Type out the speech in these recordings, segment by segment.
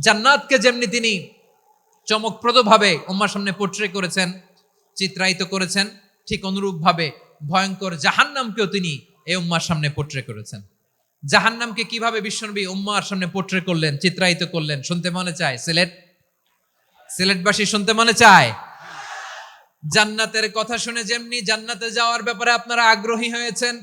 জান্নাতকে যেমনি তিনি চমকপ্রদভাবে উম্মার সামনে পোট্রে করেছেন, চিত্রায়িত করেছেন, ঠিক অনুরূপভাবে ভয়ঙ্কর জাহান্নামকেও তিনি এই উম্মার সামনে পোট্রে করেছেন। জাহান্নামকে কীভাবে বিশ্বনবী উম্মার সামনে পোট্রে করলেন, চিত্রায়িত করলেন, শুনতে মনে চায়? সিলেট? সিলেটবাসী শুনতে মনে চায়? জান্নাতের কথা শুনে যেমনি জান্নাতে যাওয়ার ব্যাপারে আপনারা আগ্রহী হয়েছেন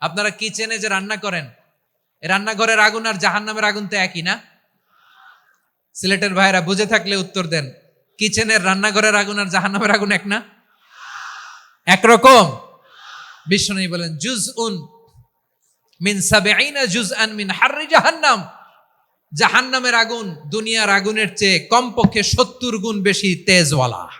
আপনারা কিচেনে যে রান্না করেন রান্নাঘরের আগুন আর জাহান্নামের আগুন তো একই না? সিলেটের ভাইরা বুঝে থাকলে উত্তর দেন কিচেনের রান্নাঘরের আগুন আর জাহান্নামের আগুন এক না? একরকম। বিষ্ণু বলেন জুজ উন মিন সাবেইনা জুজ আন মিন হাররি জাহান্নাম। জাহান্নামের আগুন দুনিয়ার আগুনের চেয়ে কমপক্ষে সত্তর গুণ বেশি তেজওয়ালা।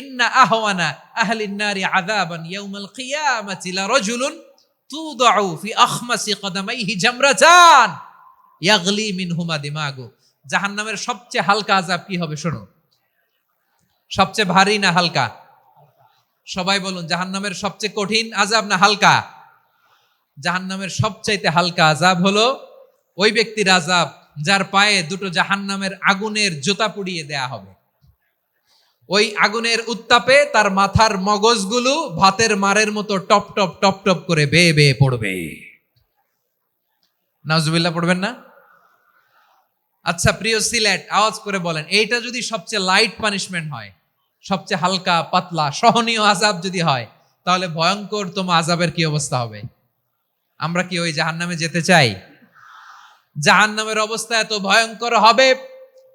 ইন্না আহওয়ানা আহলিন নারি আযাবান ইয়াউমাল কিয়ামাতি লা রাজুলুন তুদাউ ফি আখমাসি কদামাইহি জামরাতান ইয়াগলি মিনহুমা দিমাগু জাহান্নামের সবচেয়ে হালকা আযাব কি হবে শোনো? সবচেয়ে ভারী না হালকা? সবাই বলুন, জাহান্নামের সবচেয়ে কঠিন আজাব না হালকা? জাহান্নামের সবচাইতে হালকা আজাব হলো ওই ব্যক্তির আজাব যার পায়ে দুটো জাহান্নামের আগুনের জুতা পুড়িয়ে দেয়া হবে। ওই আগুনের উত্তাপে তার মাথার মগজগুলো ভাতের মারের মতো টপ টপ টপ টপ করে বেয়ে বেয়ে পড়বে। নাজুবিল্লাহ পড়বেন না? আচ্ছা প্রিয় সিলেট, আওয়াজ করে বলেন, এইটা যদি সবচেয়ে লাইট পানিশমেন্ট হয়, সবচেয়ে হালকা, পাতলা, সহনীয় আজাব যদি হয়, তাহলে ভয়ঙ্কর তোম আজাবের কি অবস্থা হবে? আমরা কি ওই জাহান্নামে যেতে চাই? জাহান্নামের অবস্থা এত ভয়ঙ্কর হবে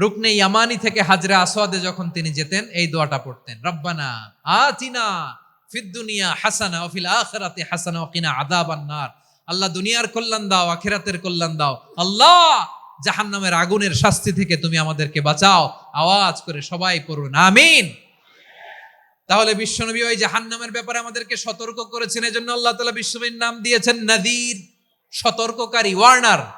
রুকনে ইয়ামানি থেকে হাজরা আসওয়াদে যখন তিনি যেতেন, এই দোয়াটা পড়তেন, রব্বানা আতিনা ফিদ দুনিয়া হাসানা ওয়া ফিল আখিরাতি হাসানা ওয়া কিনা আযাবান নার। আল্লাহ দুনিয়ার কল্যাণ দাও, আখিরাতের কল্যাণ দাও। আল্লাহ, জাহান্নামের আগুনের শাস্তি থেকে তুমি আমাদেরকে বাঁচাও। আওয়াজ করে সবাই পড়ুন, আমিন। তাহলে বিশ্বনবী ওই জাহান্নামের ব্যাপারে আমাদেরকে সতর্ক করেছেন, এজন্য আল্লাহ তাআলা বিশ্বনবীর নাম দিয়েছেন নাদির, সতর্ককারী, ওয়ার্নার।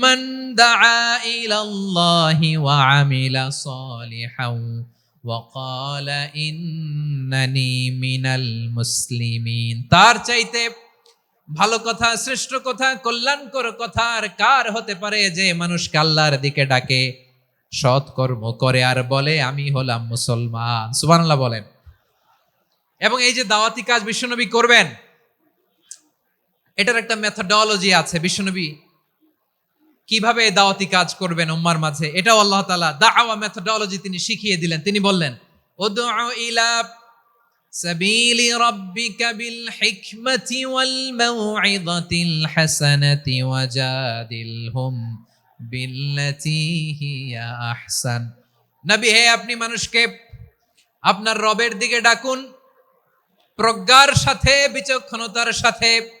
ممن دعا الى الله وعمل صالحا وقال انني من المسلمين তার চাইতে ভালো কথা শ্রেষ্ঠ কথা কল্যাণকর কথা আর কার হতে পারে যে মানুষকে আল্লাহর দিকে ডাকে সৎ কর্ম করে আর বলে আমি হলাম মুসলমান সুবহানাল্লাহ বলেন এবং এই যে দাওয়াতি কাজ বিশ্বনবী করবেন এটার একটা মেথডোলজি আছে বিশ্বনবী কীভাবে দাওয়াতি কাজ করবেন উম্মার মাঝে? এটাও আল্লাহ তাআলা দাওয়া মেথডোলজি তিনি শিখিয়ে দিলেন। তিনি বললেন ইলা বিল হিকমাতি ওয়াল মাউইযাতিল হাসানাতি ওয়াজাদিলহুম বিল্লাতি হিয়া আহসান। নবী, হে আপনি মানুষকে, আপনার রবের দিকে ডাকুন। প্রজ্ঞার সাথে, বিচক্ষণতার সাথে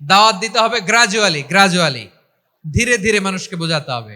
দাওয়াত দিতে হবে গ্রাজুয়ালি গ্রাজুয়ালি ধীরে ধীরে মানুষকে বোঝাতে হবে।